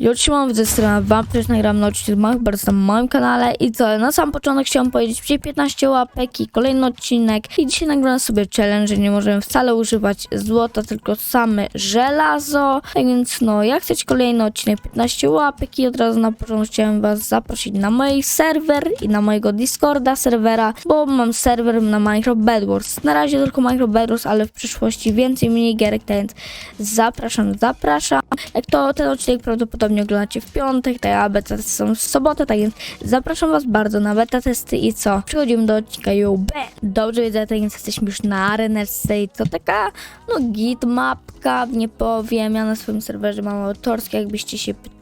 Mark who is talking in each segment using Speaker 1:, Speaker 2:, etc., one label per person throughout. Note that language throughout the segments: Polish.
Speaker 1: Już się mam ze strony wam, przecież nagram na odcinek bardzo na moim kanale. I co, na sam początek chciałam powiedzieć, dzisiaj 15 łapek i kolejny odcinek. I dzisiaj nagram sobie challenge, że nie możemy wcale używać złota, tylko same żelazo, tak więc no, jak chcecie kolejny odcinek 15 łapek i od razu na początek chciałem was zaprosić na mój serwer i na mojego Discorda serwera, bo mam serwer na Minecraft Bedwars, na razie tylko Minecraft Bedwars, ale w przyszłości więcej minigierek, tak więc zapraszam, zapraszam, jak to ten odcinek prawdopodobnie oglądacie w piątek, tak a beta testy są w sobotę, tak więc zapraszam was bardzo na beta testy i co? Przechodzimy do odcinka UB. Dobrze widzę, tak więc jesteśmy już na arenerce i to taka, no git mapka, nie powiem, ja na swoim serwerze mam autorskie, jakbyście się pytali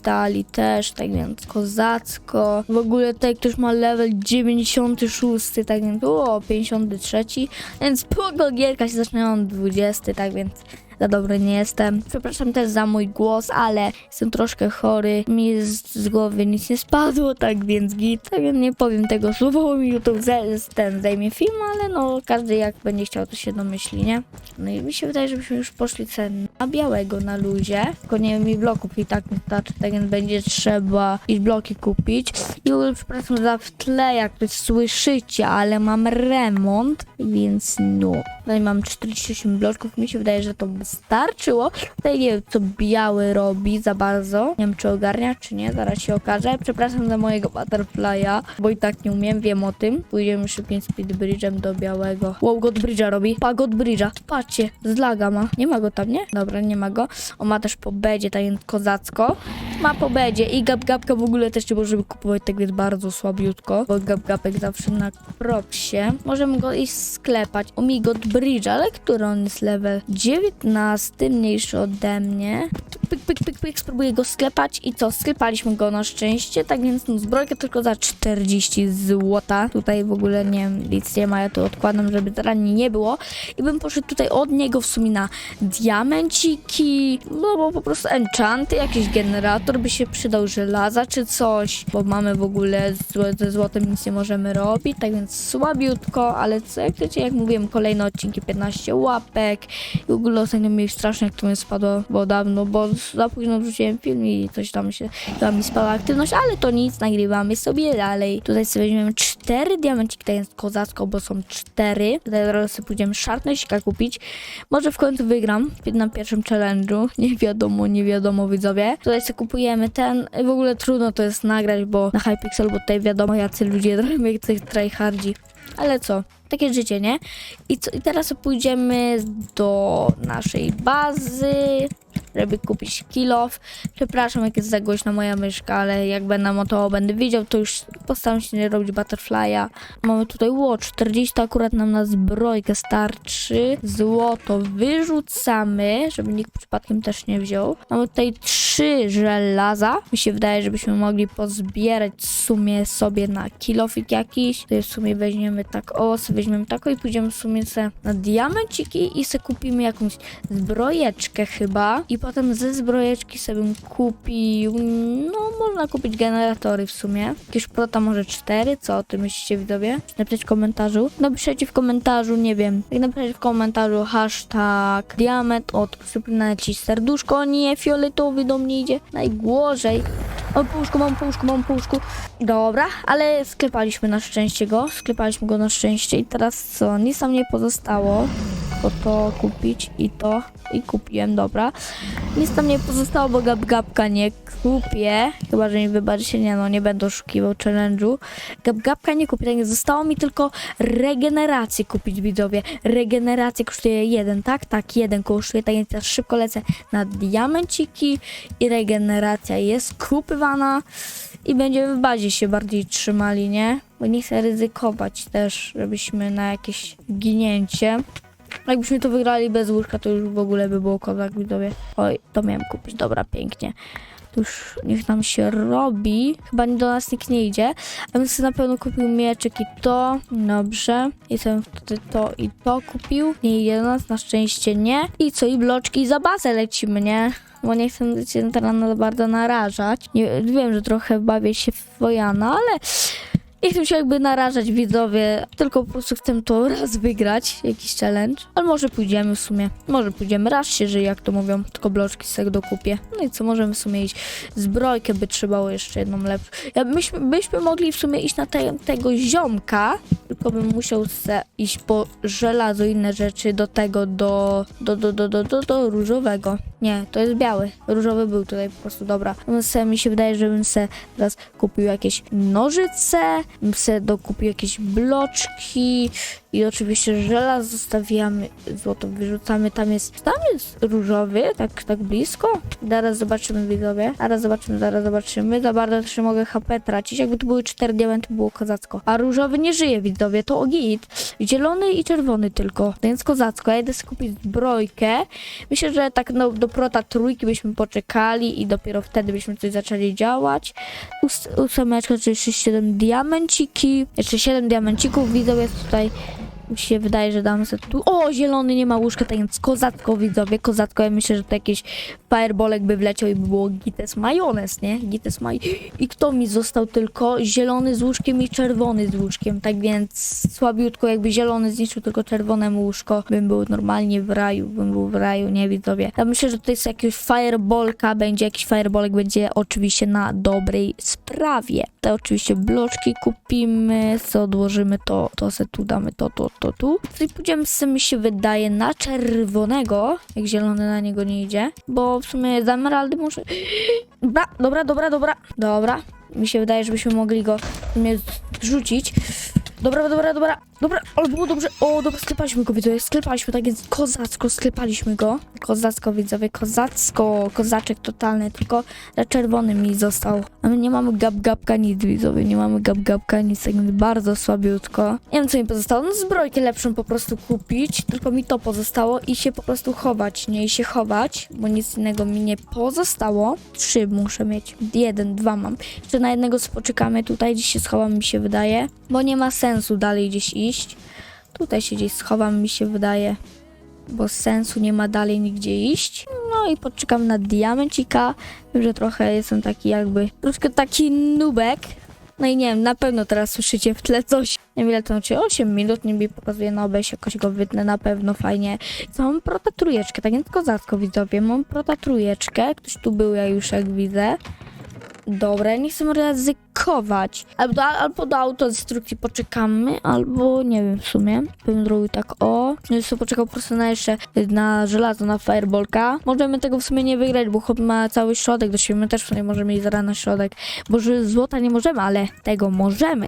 Speaker 1: też, tak więc kozacko. W ogóle tutaj ktoś ma level 96, tak więc o, 53, więc spoko gierka się zaczynają od 20, tak więc za dobry nie jestem. Przepraszam też za mój głos, ale jestem troszkę chory. Mi z, z głowy nic nie spadło, tak więc git. Tak więc nie powiem tego słowa, bo mi YouTube ten zajmie film, ale no każdy jak będzie chciał, to się domyśli, nie? No i mi się wydaje, żebyśmy już poszli cen na białego na luzie. Tylko nie wiem, mi bloków i tak nie starczy, tak więc będzie trzeba i bloki kupić. I przepraszam za w tle, jak to słyszycie, ale mam remont, więc no. Tutaj mam 48 bloczków, mi się wydaje, że to by starczyło. Tutaj nie wiem, co biały robi za bardzo. Nie wiem, czy ogarnia, czy nie, zaraz się okaże. Przepraszam za mojego butterfly'a, bo i tak nie umiem, wiem o tym. Pójdziemy szybkim speedbridge'em do białego. Wow, Godbridge'a robi. Pa, Godbridge'a. Patrzcie, z laga ma. Nie ma go tam, nie? Dobra, nie ma go. On ma też po bedzie, tak kozacko. Ma po bedzie i gap-gapka w ogóle też nie możemy kupować, tak więc bardzo słabiutko, bo gap-gapek zawsze na propsie. Możemy go iść sklepać. U mi Godbridge, ale który on jest level? 19, mniejszy ode mnie. Pyk, pyk, pyk, pyk, spróbuję go sklepać i co? Sklepaliśmy go na szczęście, tak więc no, zbrojkę tylko za 40 złota. Tutaj w ogóle nie nic nie ma, ja tu odkładam, żeby zaraz nie było. I bym poszedł tutaj od niego w sumie na diamenciki, no bo po prostu enchanty, jakiś generator by się przydał, żelaza czy coś, bo mamy w ogóle ze złotem nic nie możemy robić, tak więc słabiutko, ale co jak chcecie, jak mówiłem, kolejne odcinki 15 łapek i w ogóle ostatnio mi strasznie jak to mi spadło, bo dawno, bo za późno wrzuciłem film i coś tam się, tam mi spadła aktywność, ale to nic, nagrywamy sobie dalej. Tutaj sobie weźmiemy cztery diamenciki, to jest kozacko, bo są cztery. Tutaj zaraz sobie pójdziemy szarpnąćka kupić. Może w końcu wygram na pierwszym challenge'u. Nie wiadomo, nie wiadomo widzowie. Tutaj sobie kupujemy ten. W ogóle trudno to jest nagrać, bo na Hypixel, bo tutaj wiadomo jacy ludzie robią tych tryhardzi. Ale co? Takie życie, nie? I, co, I teraz pójdziemy do naszej bazy, żeby kupić kilof. Przepraszam, jak jest za głośna moja myszka, ale jak będę montował, będę wiedział, to już postaram się nie robić butterfly'a. Mamy tutaj ło, 40 to akurat nam na zbrojkę starczy. Złoto wyrzucamy, żeby nikt przypadkiem też nie wziął. Mamy tutaj trzy żelaza. Mi się wydaje, żebyśmy mogli pozbierać w sumie sobie na kilofik jakiś. Tutaj w sumie weźmiemy tak, o, sobie weźmiemy tako i pójdziemy w sumie se na diamenciki i se kupimy jakąś zbrojeczkę chyba. I potem ze zbrojeczki sobie bym kupił, no można kupić generatory w sumie. Jakieś prota może cztery, co o tym myślicie widzowie? Napiszcie w komentarzu. Napiszcie w komentarzu, nie wiem, jak w komentarzu hashtag diament, o tu przypomnę ci serduszko, nie, fioletowy do mnie idzie, najgłorzej. O, puszku, mam puszku, mam puszku. Dobra, ale sklepaliśmy na szczęście go, sklepaliśmy go na szczęście i teraz co, nic nam nie pozostało, tylko to kupić i to i kupiłem, dobra. Nic tam nie pozostało, bo gap nie kupię. Chyba, że mi wybaczycie, nie no, nie będę oszukiwał challenge'u. Gap nie kupię, tak nie zostało mi tylko regenerację kupić, widzowie. Regeneracja kosztuje jeden, tak? Tak, jeden kosztuje, tak więc teraz szybko lecę na diamenciki i regeneracja jest kupywana i będziemy w bazie się bardziej trzymali, nie? Bo nie chcę ryzykować też, żebyśmy na jakieś ginięcie. Jakbyśmy to wygrali bez łóżka, to już w ogóle by było kozak, widzowie. Oj, to miałem kupić, dobra, pięknie. To już niech nam się robi. Chyba do nas nikt nie idzie. A sobie na pewno kupił mieczyk i to. Dobrze. I sobie wtedy to i to kupił. Nie idzie do nas, na szczęście nie. I co, i bloczki za bazę lecimy, nie? Bo nie chcę się teraz bardzo narażać. Nie, wiem, że trochę bawię się w Wojana, ale Nie chcę się jakby narażać widzowie, tylko po prostu chcę to raz wygrać, jakiś challenge. Ale może pójdziemy w sumie. Może pójdziemy, raz się żyje, jak to mówią, tylko bloczki z tego dokupię. No i co, możemy w sumie iść. Zbrojkę by trzeba było jeszcze jedną lepszą. Ja, myśmy, byśmy mogli w sumie iść na te, tego ziomka, tylko bym musiał se iść po żelazo i inne rzeczy do tego, do, do, do, do, do, do, do różowego. Nie, to jest biały. Różowy był tutaj po prostu, dobra. No se, mi się wydaje, że bym se teraz kupił jakieś nożyce, se dokupił jakieś bloczki i oczywiście żelazo zostawiamy, złoto wyrzucamy, tam jest, tam jest różowy, tak, tak blisko. Zaraz zobaczymy widzowie, zaraz zobaczymy, zaraz zobaczymy. Za bardzo też mogę HP tracić, jakby to były cztery diamenty, było kozacko. A różowy nie żyje widzowie, to git. Zielony i czerwony tylko, więc kozacko. Ja idę sobie kupić zbrojkę. Myślę, że tak no, do prota trójki byśmy poczekali i dopiero wtedy byśmy coś zaczęli działać. Ós- Ósemeczka, czyli jeszcze 7 diamenciki. Jeszcze 7 diamencików widzowie tutaj. Mi się wydaje, że damy sobie tu. O, zielony nie ma łóżka, tak więc kozacko widzowie, kozacko. Ja myślę, że to jakiś fireballek by wleciał i by było gites majonez, nie? Gites maj. I kto mi został tylko? Zielony z łóżkiem i czerwony z łóżkiem. Tak więc słabiutko, jakby zielony zniszczył tylko czerwone łóżko, bym był normalnie w raju, bym był w raju, nie widzowie. Ja myślę, że to jest jakiś fireballka, będzie jakiś fireballek, będzie oczywiście na dobrej sprawie. Te oczywiście bloczki kupimy, co odłożymy to, to se tu damy to, to, to tu. Tutaj pójdziemy sobie, mi się wydaje, na czerwonego, jak zielony na niego nie idzie, bo w sumie z emeraldy muszę... Dobra, dobra, dobra, dobra, dobra. Mi się wydaje, żebyśmy mogli go w sumie zrzucić. Dobra, dobra, dobra, dobra, ale było dobrze. O, dobra, sklepaliśmy go, widzowie, sklepaliśmy, tak więc kozacko sklepaliśmy go. Kozacko, widzowie, kozacko, kozaczek totalny, tylko na czerwonym mi został. A my nie mamy gap-gapka nic, widzowie, nie mamy gap-gapka nic, tak bardzo słabiutko. Nie wiem, co mi pozostało, no zbrojkę lepszą po prostu kupić, tylko mi to pozostało i się po prostu chować, nie, i się chować, bo nic innego mi nie pozostało. Trzy muszę mieć, jeden, dwa mam. Jeszcze na jednego spoczekamy tutaj, gdzieś się schowam, mi się wydaje, bo nie ma sensu dalej gdzieś iść. Tutaj się gdzieś schowam, mi się wydaje, bo sensu nie ma dalej nigdzie iść. No i poczekam na diamencika. Wiem, że trochę jestem taki jakby, troszkę taki nubek. No i nie wiem, na pewno teraz słyszycie w tle coś. Nie wiem ile to znaczy, 8 minut, nie mi pokazuje na OBS, jakoś go wytnę na pewno fajnie. Co, mam prota trójeczkę, tak więc kozacko widzowie, mam prota trójeczkę. Ktoś tu był, ja już jak widzę. Dobra, nie chcę ryzykować. Albo do, albo do autodestrukcji poczekamy, albo nie wiem w sumie. Bym zrobił tak o. No sobie poczekał po prostu na jeszcze na żelazo, na fireballka. Możemy tego w sumie nie wygrać, bo chłop ma cały środek do siebie. My też w sumie możemy iść zaraz na środek. Bo że złota nie możemy, ale tego możemy.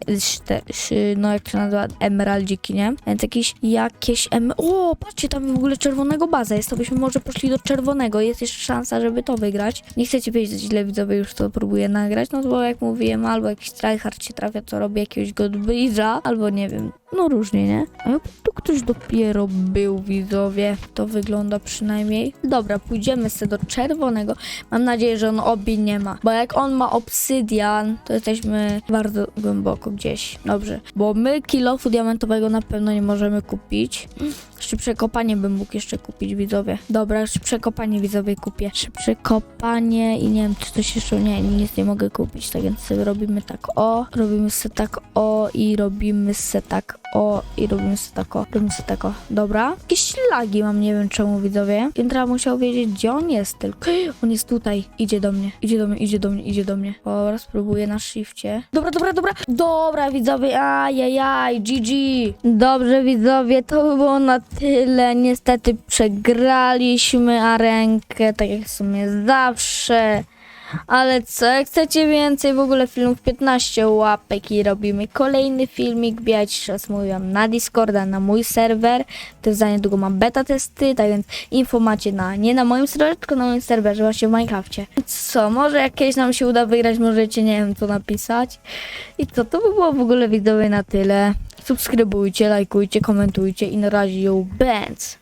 Speaker 1: No jak się nazywa? Emeraldziki, nie? Więc jakieś, jakieś em... O, patrzcie, tam w ogóle czerwonego baza jest. To byśmy może poszli do czerwonego. Jest jeszcze szansa, żeby to wygrać. Nie chcecie wiedzieć, źle widzowie już to próbuję nagrać. No bo jak mówiłem, albo jakiś tryhard się trafia, co robi jakiegoś godbridge'a, albo nie wiem. No różnie, nie? A tu ktoś dopiero był, widzowie. To wygląda przynajmniej. Dobra, pójdziemy sobie do czerwonego. Mam nadzieję, że on obi nie ma. Bo jak on ma obsydian, to jesteśmy bardzo głęboko gdzieś. Dobrze. Bo my kilofu diamentowego na pewno nie możemy kupić. Jeszcze przekopanie bym mógł jeszcze kupić, widzowie. Dobra, jeszcze przekopanie widzowie kupię. Jeszcze przekopanie i nie wiem, czy coś jeszcze... Nie, nic nie mogę kupić, tak więc sobie robimy tak o, robimy sobie tak o i robimy sobie tak o i robimy sobie tak o, robimy sobie tak o. Dobra. Jakieś lagi mam, nie wiem czemu, widzowie. Jędra musiał wiedzieć, gdzie on jest tylko. On jest tutaj. Idzie do mnie, idzie do mnie, idzie do mnie, idzie do mnie. Dobra, spróbuję na shifcie. Dobra, dobra, dobra. Dobra, widzowie, ajajaj, GG. Dobrze, widzowie, to by było na tyle. Niestety przegraliśmy arenkę, tak jak w sumie zawsze. Ale co, jak chcecie więcej w ogóle filmów, 15 łapek i robimy kolejny filmik. Bijać teraz mówiłam na Discorda, na mój serwer. Też za niedługo mam beta testy, tak więc info macie na, nie na moim serwerze, tylko na moim serwerze, właśnie w Minecrafcie. Co, może jakieś nam się uda wygrać, możecie, nie wiem, co napisać. I co, to by było w ogóle widzowie na tyle. Subskrybujcie, lajkujcie, komentujcie i na razie ją bęc.